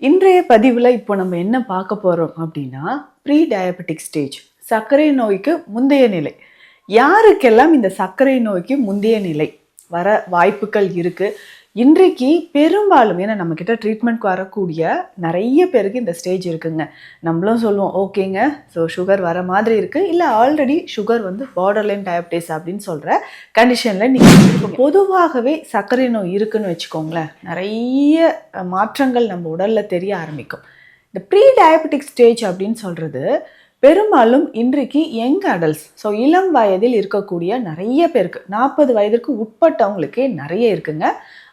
இன்றைய பதிவில் இப்போ நம்ம என்ன பார்க்க போகிறோம் அப்படின்னா ப்ரீ டயபெட்டிக் ஸ்டேஜ் சர்க்கரை நோய்க்கு முந்தைய நிலை. யாருக்கெல்லாம் இந்த சர்க்கரை நோய்க்கு முந்தைய நிலை? வர வாய்ப்புகள் இருக்குது இன்றைக்கு பெரும்பாலும் ஏன்னா நம்மக்கிட்ட ட்ரீட்மெண்ட்க்கு வரக்கூடிய நிறைய பேருக்கு இந்த ஸ்டேஜ் இருக்குங்க. நம்மளும் சொல்லுவோம் ஓகேங்க ஸோ சுகர் வர மாதிரி இருக்குது இல்லை ஆல்ரெடி சுகர் வந்து பார்டர்லைன் டயபிட்டிஸ் அப்படின்னு சொல்கிற கண்டிஷனில் நீங்கள் பொதுவாகவே சர்க்கரை நோய் இருக்குன்னு வச்சுக்கோங்களேன் நிறைய மாற்றங்கள் நம்ம உடலில் தெரிய ஆரம்பிக்கும். இந்த ப்ரீ டயபெட்டிக் ஸ்டேஜ் அப்படின்னு சொல்கிறது பெரும்பாலும் இன்றைக்கு யங் அடல்ட்ஸ் ஸோ இளம் வயதில் இருக்கக்கூடிய நிறைய பேருக்கு நாற்பது வயதிற்கு உட்பட்டவங்களுக்கே நிறைய இருக்குங்க.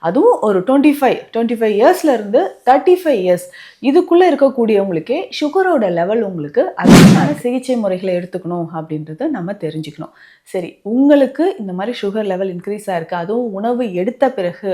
அதுவும் ஒரு டுவெண்ட்டி ஃபைவ் டுவெண்ட்டி ஃபைவ் இயர்ஸ்லேருந்து தேர்ட்டி ஃபைவ் இயர்ஸ் இதுக்குள்ளே இருக்கக்கூடியவங்களுக்கே சுகரோட லெவல் உங்களுக்கு அதிகமான சிகிச்சை முறைகளை எடுத்துக்கணும் அப்படின்றத நம்ம தெரிஞ்சுக்கணும். சரி உங்களுக்கு இந்த மாதிரி சுகர் லெவல் இன்க்ரீஸ் ஆயிருக்கு. அதுவும் உணவு எடுத்த பிறகு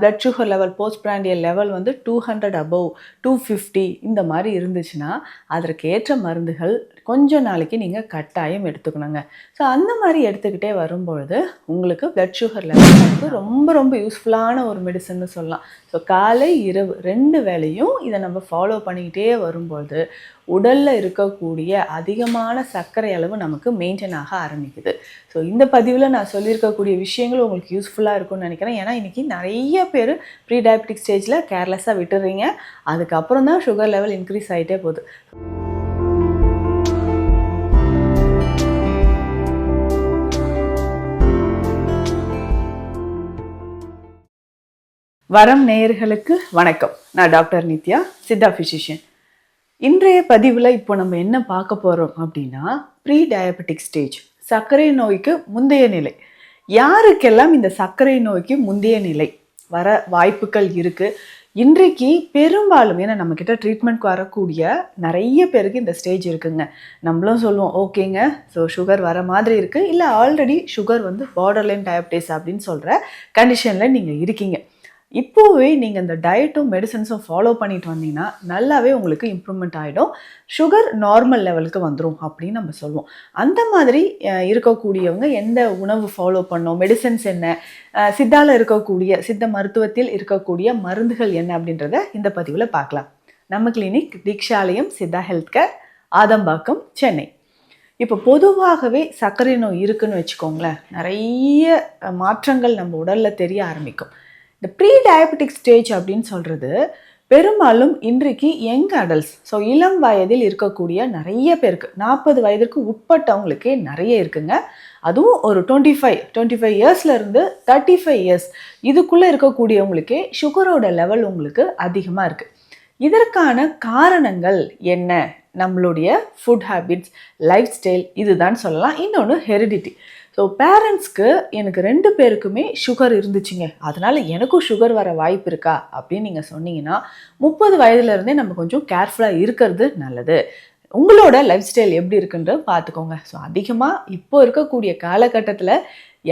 blood sugar level post prandial level வந்து two hundred above two fifty இந்த மாதிரி இருந்துச்சுன்னா அதற்கு ஏற்ற மருந்துகள் கொஞ்சம் நாளைக்கு நீங்கள் கட்டாயம் எடுத்துக்கணுங்க. ஸோ அந்த மாதிரி எடுத்துக்கிட்டே வரும்பொழுது உங்களுக்கு பிளட் சுகர் லெவல் வந்து ரொம்ப ரொம்ப யூஸ்ஃபுல்லான ஒரு மெடிசன்னு சொல்லலாம். ஸோ காலை இரவு ரெண்டு வேளையும் இதை நம்ம ஃபாலோ பண்ணிக்கிட்டே வரும்பொழுது உடலில் இருக்கக்கூடிய அதிகமான சர்க்கரை அளவு நமக்கு மெயின்டைன் ஆக ஆரம்பிக்குது. ஸோ இந்த பதிவில் நான் சொல்லியிருக்கக்கூடிய விஷயங்கள் உங்களுக்கு யூஸ்ஃபுல்லாக இருக்கும்னு நினைக்கிறேன். ஏன்னா இன்றைக்கி நிறைய பேர் ப்ரீ டயபெட்டிக் ஸ்டேஜில் கேர்லெஸ்ஸாக விட்டுறீங்க. அதுக்கப்புறம் தான் சுகர் லெவல் இன்க்ரீஸ் ஆகிட்டே போகுது. வரம் நேயர்களுக்கு வணக்கம். நான் டாக்டர் நித்யா சித்தா ஃபிசிஷியன் இன்றைய பதிவில் இப்போ நம்ம என்ன பார்க்க போகிறோம் அப்படின்னா ப்ரீ டயபெட்டிக் ஸ்டேஜ் சர்க்கரை நோய்க்கு முந்தைய நிலை. யாருக்கெல்லாம் இந்த சர்க்கரை நோய்க்கு முந்தைய நிலை வர வாய்ப்புகள் இருக்குது இன்றைக்கு பெரும்பாலும் ஏன்னா நம்மக்கிட்ட ட்ரீட்மெண்ட்க்கு வரக்கூடிய நிறைய பேருக்கு இந்த ஸ்டேஜ் இருக்குங்க. நம்மளும் சொல்லுவோம் ஓகேங்க ஸோ சுகர் வர மாதிரி இருக்குது இல்லை ஆல்ரெடி சுகர் வந்து பார்டர்லைன் டயபிட்டிஸ் அப்படின்னு சொல்கிற கண்டிஷனில் நீங்கள் இருக்கீங்க. இப்போவே நீங்கள் இந்த டயட்டும் மெடிசன்ஸும் ஃபாலோ பண்ணிட்டு வந்தீங்கன்னா நல்லாவே உங்களுக்கு இம்ப்ரூவ்மெண்ட் ஆகிடும் சுகர் நார்மல் லெவலுக்கு வந்துடும் அப்படின்னு நம்ம சொல்லுவோம் அந்த மாதிரி இருக்கக்கூடியவங்க எந்த உணவு ஃபாலோ பண்ணோம் மெடிசன்ஸ் என்ன? சித்தாவில் சித்தால இருக்கக்கூடிய சித்த மருத்துவத்தில் இருக்கக்கூடிய மருந்துகள் என்ன அப்படின்றத இந்த பதிவில் பார்க்கலாம். நம்ம clinic Deekshalayam Siddha health care Adambakkam Chennai. இப்போ பொதுவாகவே சர்க்கரை நோய் இருக்குன்னு வச்சுக்கோங்களேன் நிறைய மாற்றங்கள் நம்ம உடலில் தெரிய ஆரம்பிக்கும். இந்த ப்ரீ டயபெட்டிக் ஸ்டேஜ் அப்படின்னு சொல்கிறது பெரும்பாலும் இன்றைக்கு யங் அடல்ட்ஸ் ஸோ இளம் வயதில் இருக்கக்கூடிய நிறைய பேருக்கு நாற்பது வயதிற்கு உட்பட்டவங்களுக்கே நிறைய இருக்குங்க. அதுவும் ஒரு டுவெண்ட்டி ஃபைவ் டுவெண்ட்டி ஃபைவ் இயர்ஸ்லேருந்து தேர்ட்டி ஃபைவ் இயர்ஸ் இதுக்குள்ளே இருக்கக்கூடியவங்களுக்கே சுகரோட லெவல் உங்களுக்கு அதிகமாக இருக்குது இதற்கான காரணங்கள் என்ன? நம்மளுடைய ஃபுட் ஹேபிட்ஸ் லைஃப் ஸ்டைல் இதுதான் சொல்லலாம். இன்னொன்று ஹெரிடிட்டி ஸோ பேரண்ட்ஸ்க்கு எனக்கு ரெண்டு பேருக்குமே சுகர் இருந்துச்சுங்க. அதனால் எனக்கும் சுகர் வர வாய்ப்பு இருக்கா? அப்படின்னு நீங்கள் சொன்னீங்கன்னா முப்பது வயதுலேருந்தே நம்ம கொஞ்சம் கேர்ஃபுல்லாக இருக்கிறது நல்லது. உங்களோட லைஃப் ஸ்டைல் எப்படி இருக்குன்ற பார்த்துக்கோங்க. ஸோ அதிகமாக இப்போ இருக்கக்கூடிய காலகட்டத்தில்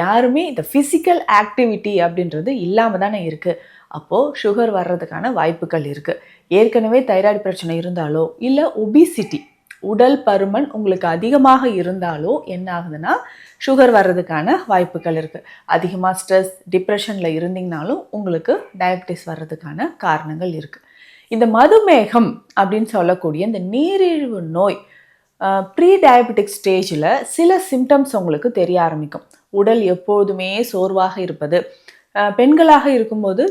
யாருமே இந்த ஃபிசிக்கல் ஆக்டிவிட்டி அப்படின்றது இல்லாமல் தானே இருக்குது அப்போது சுகர் வர்றதுக்கான வாய்ப்புகள் இருக்குது ஏற்கனவே தைராய்டு பிரச்சனை இருந்தாலோ இல்லை ஒபிசிட்டி உடல் பருமன் உங்களுக்கு அதிகமாக இருந்தாலோ என்ன ஆகுதுன்னா சுகர் வர்றதுக்கான வாய்ப்புகள் இருக்குது அதிகமாக ஸ்ட்ரெஸ் டிப்ரெஷனில் இருந்தீங்கனாலும் உங்களுக்கு டயபிட்டிஸ் வர்றதுக்கான காரணங்கள் இருக்குது இந்த மதுமேகம் அப்படின்னு சொல்லக்கூடிய இந்த நீரிழிவு நோய் ப்ரீ டயபெட்டிக் ஸ்டேஜில் சில சிம்டம்ஸ் உங்களுக்கு தெரிய ஆரம்பிக்கும். உடல் எப்போதுமே சோர்வாக இருப்பது பெண்களாக இருக்கும்போது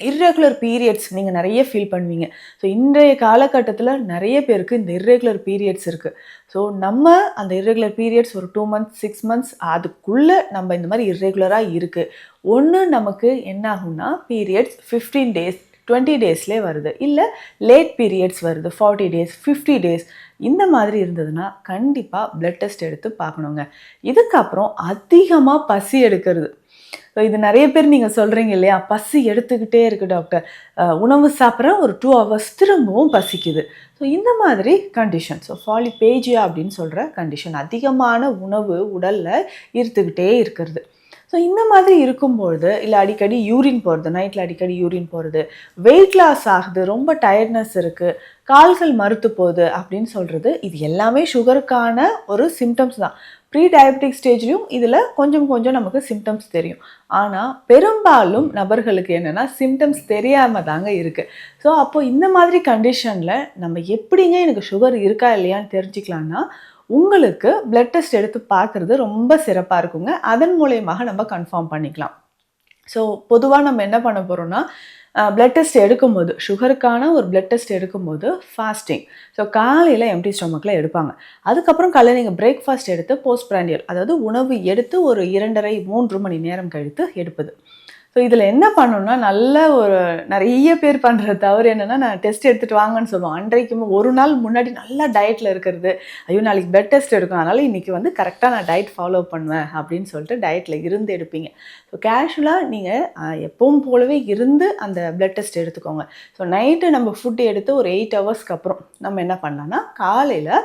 இர்ரெகுலர் பீரியட்ஸ் நீங்கள் நிறைய ஃபீல் பண்ணுவீங்க. ஸோ இன்றைய காலகட்டத்தில் நிறைய பேருக்கு இந்த இர்ரெகுலர் பீரியட்ஸ் இருக்குது ஸோ நம்ம அந்த இர்ரெகுலர் பீரியட்ஸ் ஒரு டூ மந்த்ஸ் சிக்ஸ் மந்த்ஸ் அதுக்குள்ளே நம்ம இந்த மாதிரி இர்ரெகுலராக இருக்குது ஒன்று நமக்கு என்ன ஆகும்னா பீரியட்ஸ் ஃபிஃப்டீன் டேஸ் டுவெண்ட்டி டேஸ்லேயே வருது. இல்லை லேட் பீரியட்ஸ் வருது ஃபார்ட்டி டேஸ் ஃபிஃப்டி டேஸ் இந்த மாதிரி இருந்ததுன்னா கண்டிப்பாக ப்ளட் டெஸ்ட் எடுத்து பார்க்கணுங்க. இதுக்கப்புறம் அதிகமாக பசி எடுக்கிறது. ஸோ இது நிறைய பேர் நீங்கள் சொல்கிறீங்க இல்லையா? பசி எடுத்துக்கிட்டே இருக்குது டாக்டர் உணவு சாப்பிட்ற ஒரு டூ ஹவர்ஸ் திரும்பவும் பசிக்குது. ஸோ இந்த மாதிரி கண்டிஷன் ஸோ ஃபாலிபேஜியா அப்படின்னு சொல்கிற கண்டிஷன் அதிகமான உணவு உடலில் இருத்துக்கிட்டே இருக்கிறது. ஸோ இந்த மாதிரி இருக்கும்பொழுது இல்லை அடிக்கடி யூரின் போகிறது நைட்டில் அடிக்கடி யூரின் போகிறது வெயிட் லாஸ் ஆகுது ரொம்ப டயர்ட்னஸ் இருக்குது கால்கள் மறுத்து போகுது அப்படின்னு சொல்கிறது இது எல்லாமே சுகருக்கான ஒரு சிம்டம்ஸ் தான். ப்ரீ டயபெட்டிக் ஸ்டேஜ்லையும் இதில் கொஞ்சம் கொஞ்சம் நமக்கு சிம்டம்ஸ் தெரியும். ஆனால் பெரும்பாலும் நபர்களுக்கு என்னென்னா சிம்டம்ஸ் தெரியாமல் தாங்க இருக்குது ஸோ அப்போது இந்த மாதிரி கண்டிஷனில் நம்ம எப்படிங்க எனக்கு சுகர் இருக்கா இல்லையான்னு தெரிஞ்சுக்கலான்னா உங்களுக்கு பிளட் டெஸ்ட் எடுத்து பார்க்குறது ரொம்ப சிறப்பாக இருக்குங்க. அதன் மூலயமாக நம்ம கன்ஃபார்ம் பண்ணிக்கலாம். ஸோ பொதுவாக நம்ம என்ன பண்ண போகிறோம்னா பிளட் டெஸ்ட் எடுக்கும்போது சுகருக்கான ஒரு பிளட் டெஸ்ட் எடுக்கும்போது ஃபாஸ்டிங் ஸோ காலையில் எம்டி ஸ்டொமக்கில் எடுப்பாங்க. அதுக்கப்புறம் காலையில் நீங்கள் பிரேக்ஃபாஸ்ட் எடுத்து போஸ்ட் பிராண்டியல் அதாவது உணவு எடுத்து ஒரு இரண்டரை மூன்று மணி நேரம் கழித்து எடுப்பது. ஸோ இதில் என்ன பண்ணணும்னா நல்ல ஒரு நிறைய பேர் பண்ணுற தவறு என்னென்னா நான் டெஸ்ட் எடுத்துகிட்டு வாங்கன்னு சொல்லுவோம் அன்றைக்கு ஒரு நாள் முன்னாடி நல்லா டயட்டில் இருக்கிறது. ஐயோ நாளைக்கு பெட் டெஸ்ட் எடுக்கும். அதனால் இன்றைக்கி வந்து கரெக்டாக நான் டயட் ஃபாலோ பண்ணுவேன் அப்படின்னு சொல்லிட்டு டயட்டில் இருந்து எடுப்பீங்க. ஸோ கேஷுவலாக நீங்கள் எப்பவும் போலவே இருந்து அந்த பிளட் டெஸ்ட் எடுத்துக்கோங்க. ஸோ நைட்டு நம்ம ஃபுட் எடுத்து ஒரு எயிட் ஹவர்ஸ்க்கு அப்புறம் நம்ம என்ன பண்ணலாம்னா காலையில்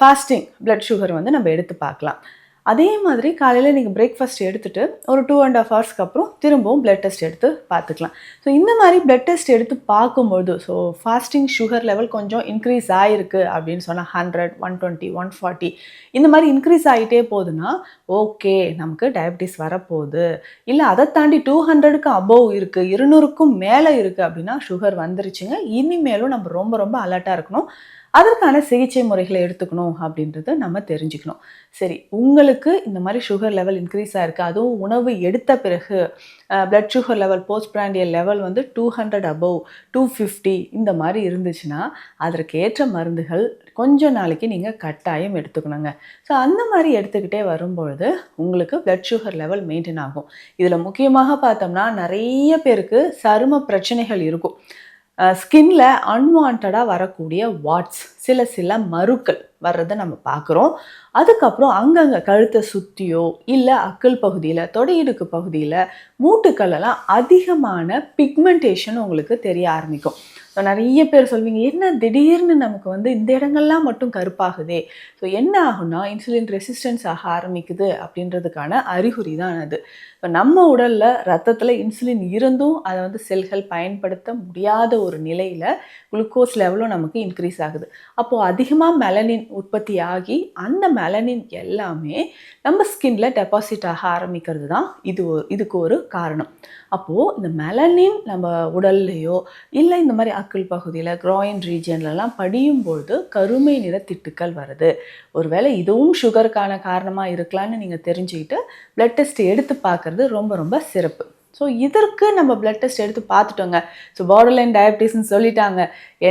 ஃபாஸ்டிங் பிளட் சுகர் வந்து நம்ம எடுத்து பார்க்கலாம். அதே மாதிரி காலையில் நீங்கள் பிரேக்ஃபாஸ்ட் எடுத்துகிட்டு ஒரு டூ அண்ட் ஆஃப் ஹவர்ஸ்க்கு அப்புறம் திரும்பவும் பிளட் டெஸ்ட் எடுத்து பார்த்துக்கலாம். ஸோ இந்த மாதிரி பிளட் டெஸ்ட் எடுத்து பார்க்கும்போது ஸோ ஃபாஸ்டிங் சுகர் லெவல் கொஞ்சம் இன்க்ரீஸ் ஆகிருக்கு அப்படின்னு சொன்னால் hundred one twenty one forty இந்த மாதிரி இன்க்ரீஸ் ஆகிட்டே போகுதுன்னா ஓகே நமக்கு டயபிட்டிஸ் வரப்போகுது. இல்லை அதை தாண்டி டூ ஹண்ட்ரடுக்கு அபோவ் இருக்குது இருநூறுக்கும் மேலே இருக்குது அப்படின்னா சுகர் வந்துருச்சுங்க. இனிமேலும் நம்ம ரொம்ப ரொம்ப அலர்ட்டாக இருக்கணும். அதற்கான சிகிச்சை முறைகளை எடுத்துக்கணும் அப்படின்றத நம்ம தெரிஞ்சுக்கணும். சரி உங்களுக்கு இந்த மாதிரி சுகர் லெவல் இன்க்ரீஸ் ஆகிருக்கு அதுவும் உணவு எடுத்த பிறகு blood sugar level post prandial level வந்து two hundred above two fifty இந்த மாதிரி இருந்துச்சுன்னா அதற்கு ஏற்ற மருந்துகள் கொஞ்ச நாளைக்கு நீங்கள் கட்டாயம் எடுத்துக்கணுங்க. ஸோ அந்த மாதிரி எடுத்துக்கிட்டே வரும்பொழுது உங்களுக்கு பிளட் சுகர் லெவல் மெயின்டைன் ஆகும். இதில் முக்கியமாக பார்த்தோம்னா நிறைய பேருக்கு சரும பிரச்சனைகள் இருக்கும். ஸ்கின்ல அன்வான்டாக வரக்கூடிய வாட்ஸ் சில சில மருக்கள் வர்றதை நம்ம பார்க்குறோம். அதுக்கப்புறம் அங்கங்கே கழுத்தை சுற்றியோ இல்லை அக்கல் பகுதியில் தொடையிடுக்கு பகுதியில் மூட்டுக்கள்லாம் அதிகமான பிக்மெண்டேஷன் உங்களுக்கு தெரிய ஆரம்பிக்கும். ஸோ நிறைய பேர் சொல்வீங்க என்ன திடீர்னு நமக்கு வந்து இந்த இடங்கள்லாம் மட்டும் கருப்பாகுதே? ஸோ என்ன ஆகும்னா இன்சுலின் ரெசிஸ்டன்ஸ் ஆக ஆரம்பிக்குது? அப்படின்றதுக்கான அறிகுறி தான் அது. இப்போ நம்ம உடலில் ரத்தத்தில் இன்சுலின் இருந்தும் அதை வந்து செல்கள் பயன்படுத்த முடியாத ஒரு நிலையில் குளுக்கோஸ் லெவலும் நமக்கு இன்க்ரீஸ் ஆகுது. அப்போது அதிகமாக மெலனின் உற்பத்தி ஆகி அந்த மெலனின் எல்லாமே நம்ம ஸ்கின்ல டெபாசிட் ஆக ஆரம்பிக்கிறது தான் இது இதுக்கு ஒரு காரணம். அப்போது இந்த மெலனின் நம்ம உடல்லையோ இல்லை இந்த மாதிரி அக்கிள் பகுதியில் க்ராயின் ரீஜன்லலாம் படியும்பொழுது கருமை நிற திட்டுக்கள் வருது. ஒருவேளை இதுவும் சுகருக்கான காரணமாக இருக்கலான்னு நீங்கள் தெரிஞ்சுக்கிட்டு ப்ளட் டெஸ்ட் எடுத்து பார்க்க பார்க்குறது ரொம்ப ரொம்ப சிறப்பு. ஸோ இதற்கு நம்ம பிளட் டெஸ்ட் எடுத்து பார்த்துட்டோங்க. ஸோ பார்டர்லைன் டயபிட்டிஸ்னு சொல்லிட்டாங்க.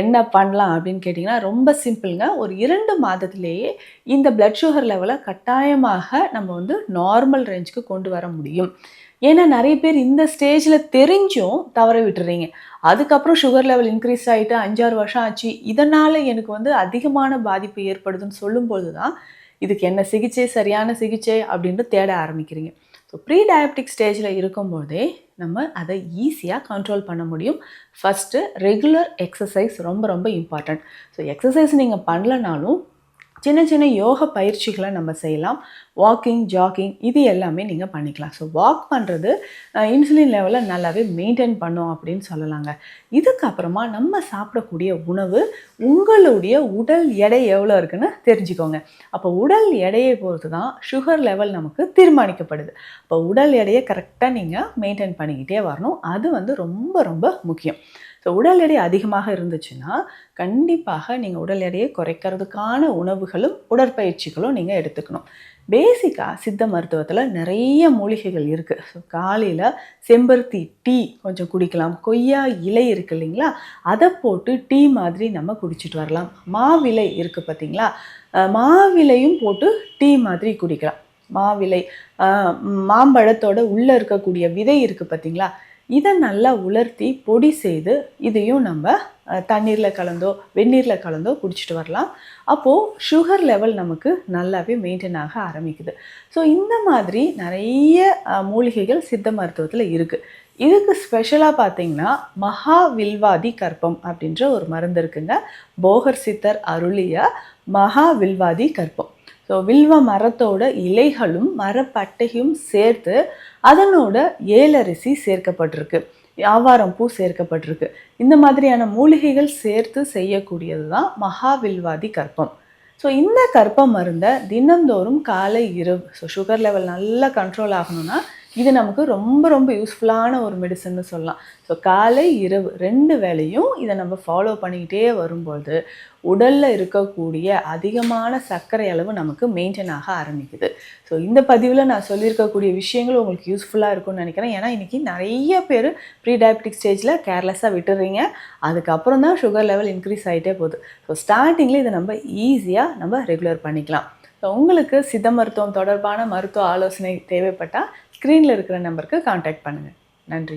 என்ன பண்ணலாம் அப்படின்னு கேட்டிங்கன்னா ரொம்ப சிம்பிளுங்க ஒரு இரண்டு மாதத்திலேயே இந்த பிளட் சுகர் லெவலை கட்டாயமாக நம்ம வந்து நார்மல் ரேஞ்சுக்கு கொண்டு வர முடியும். ஏன்னா நிறைய பேர் இந்த ஸ்டேஜில் தெரிஞ்சும் தவற விட்டுறீங்க. அதுக்கப்புறம் சுகர் லெவல் இன்க்ரீஸ் ஆகிட்டு அஞ்சாறு வருஷம் ஆச்சு. இதனால் எனக்கு வந்து அதிகமான பாதிப்பு ஏற்படுதுன்னு சொல்லும்போது தான் இதுக்கு என்ன சிகிச்சை சரியான சிகிச்சை அப்படின்ட்டு தேட ஆரம்பிக்கிறீங்க. ஸோ ப்ரீ டயபெட்டிக் ஸ்டேஜில் இருக்கும்போதே நம்ம அதை ஈஸியாக கண்ட்ரோல் பண்ண முடியும். ஃபஸ்ட்டு ரெகுலர் எக்ஸசைஸ் ரொம்ப ரொம்ப இம்பார்ட்டண்ட் ஸோ எக்ஸசைஸ் நீங்கள் பண்ணலனாலும் சின்ன சின்ன யோக பயிற்சிகளை நம்ம செய்யலாம். வாக்கிங் ஜாக்கிங் இது எல்லாமே நீங்கள் பண்ணிக்கலாம். ஸோ வாக் பண்ணுறது இன்சுலின் லெவலை நல்லாவே மெயின்டைன் பண்ணும் அப்படின்னு சொல்லலாங்க. இதுக்கப்புறமா நம்ம சாப்பிடக்கூடிய உணவு உங்களுடைய உடல் எடை எவ்வளோ இருக்குன்னு தெரிஞ்சுக்கோங்க. அப்போ உடல் எடையை பொறுத்து தான் சுகர் லெவல் நமக்கு தீர்மானிக்கப்படுது. அப்போ உடல் எடையை கரெக்டாக நீங்கள் மெயின்டைன் பண்ணிக்கிட்டே வரணும். அது வந்து ரொம்ப ரொம்ப முக்கியம். ஸோ உடல் எடை அதிகமாக இருந்துச்சுன்னா கண்டிப்பாக நீங்கள் உடல் எடையை குறைக்கிறதுக்கான உணவுகளும் உடற்பயிற்சிகளும் நீங்கள் எடுத்துக்கணும். பேசிக்காக சித்த மருத்துவத்தில் நிறைய மூலிகைகள் இருக்குது ஸோ காலையில் செம்பருத்தி டீ கொஞ்சம் குடிக்கலாம். கொய்யா இலை இருக்குது இல்லைங்களா? அதை போட்டு டீ மாதிரி நம்ம குடிச்சிட்டு வரலாம். மாவிலை இருக்குது பார்த்தீங்களா? மாவிலையும் போட்டு டீ மாதிரி குடிக்கலாம். மாவிலை மாம்பழத்தோட உள்ளே இருக்கக்கூடிய விதை இருக்குது பார்த்தீங்களா? இதை நல்லா உலர்த்தி பொடி செய்து இதையும் நம்ம தண்ணீரில் கலந்தோ வெந்நீரில் கலந்தோ குடிச்சிட்டு வரலாம். அப்போது சுகர் லெவல் நமக்கு நல்லாவே மெயின்டைன் ஆக ஆரம்பிக்குது. ஸோ இந்த மாதிரி நிறைய மூலிகைகள் சித்த மருத்துவத்தில் இருக்குது இதுக்கு ஸ்பெஷலாக பார்த்தீங்கன்னா மகா வில்வாதி கற்பம் அப்படின்ற ஒரு மருந்து இருக்குங்க. போகர் சித்தர் அருளிய மகாவில்வாதி கற்பம். ஸோ வில்வ மரத்தோட இலைகளும் மரப்பட்டையும் சேர்த்து அதனோட ஏலரிசி சேர்க்கப்பட்டிருக்கு. வியாபாரம் பூ சேர்க்கப்பட்டிருக்கு. இந்த மாதிரியான மூலிகைகள் சேர்த்து செய்யக்கூடியது தான் மகாவில்வாதி கற்பம். ஸோ இந்த கற்ப மருந்தை தினந்தோறும் காலை இரவு ஸோ சுகர் லெவல் நல்லா கண்ட்ரோல் ஆகணும்னா இது நமக்கு ரொம்ப ரொம்ப யூஸ்ஃபுல்லான ஒரு மெடிசன்னு சொல்லலாம். ஸோ காலை இரவு ரெண்டு வேளையும் இதை நம்ம ஃபாலோ பண்ணிக்கிட்டே வரும்போது உடலில் இருக்கக்கூடிய அதிகமான சர்க்கரை அளவு நமக்கு மெயின்டைன் ஆக ஆரம்பிக்குது. ஸோ இந்த பதிவில் நான் சொல்லியிருக்கக்கூடிய விஷயங்கள் உங்களுக்கு யூஸ்ஃபுல்லாக இருக்கும்னு நினைக்கிறேன். ஏன்னா இன்றைக்கி நிறைய பேர் ப்ரீ டயபெட்டிக் ஸ்டேஜில் கேர்லெஸ்ஸாக விட்டுறீங்க. அதுக்கப்புறம் தான் சுகர் லெவல் இன்க்ரீஸ் ஆகிட்டே போகுது. ஸோ ஸ்டார்டிங்கில் இதை நம்ம ஈஸியாக நம்ம ரெகுலர் பண்ணிக்கலாம். ஸோ உங்களுக்கு சித்த மருத்துவம் தொடர்பான மருத்துவ ஆலோசனை தேவைப்பட்டால் ஸ்க்ரீனில் இருக்கிற நம்பருக்கு காண்டாக்ட் பண்ணுங்கள் நன்றி.